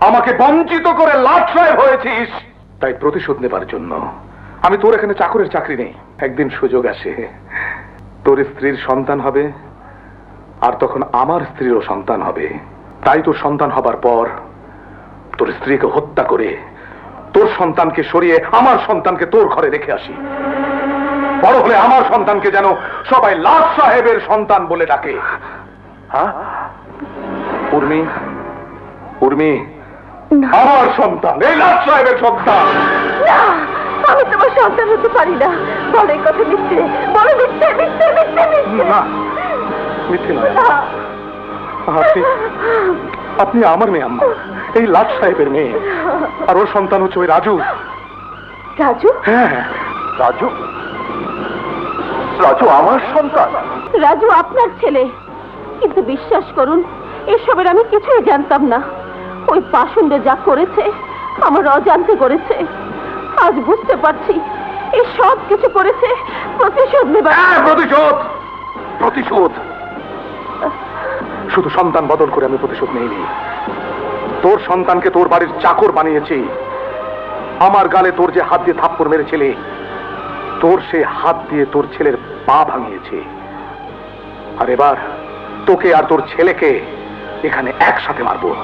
আমাকে বঞ্চিত করে লাটসায় হয়েছিস। তাই প্রতিশোধ নেবার জন্য আমি তোর এখানে চাকরের চাকরি নেই। একদিন সুযোগ আসে। তোর স্ত্রীর সন্তান হবে, আর তখন আমার স্ত্রীরও সন্তান হবে। তাই তোর সন্তান হবার পর তোর স্ত্রীকে হত্যা করে তোর সন্তানকে সরিয়ে আমার সন্তানকে তোর ঘরে রেখে আসি। বড় হলে আমার সন্তানকে যেন সবাই লাট সাহেবের সন্তান বলে ডাকে। হ্যাঁ? উর্মি? উর্মি? আমার সন্তান এই লাট সাহেবের সন্তান। না আমি তোমার সন্তান হতে পারি না। বলো এই কথা মিথ্যে। বলো মিথ্যে মিথ্যে মিথ্যে মিথ্যে। না মিথ্যে নয়। আপনি আপনি আমার মেয়ে আম্মা। এই লাট সাহেবের মেয়ে। আর ওর সন্তান হচ্ছে ওই রাজু। রাজু? হ্যাঁ। রাজু। রাজু আমার সন্তান। রাজু আপনার ছেলে। কিন্তু বিশ্বাস করুন এসবের আমি কিছুই জানতাম না। ওই পাশুন্ড যা করেছে, আমার অজান্তে করেছে, আজ বুঝতে পারছি এই সব কিছু করেছে প্রতিশোধ নেবার হ্যাঁ প্রতিশোধ! প্রতিশোধ! শুধু সন্তান বদল করে আমি প্রতিশোধ নেইনি। তোর সন্তানকে তোর বাড়ির চাকর বানিয়েছি। আমার গালে তোর যে হাত দিয়ে থাপ্পড় মেরেছিলে, তোর সে হাত দিয়ে তোর ছেলের পা ভাঙিয়েছে। আর এবার তোকে আর তোর ছেলেকে এখানে একসাথে মারবো।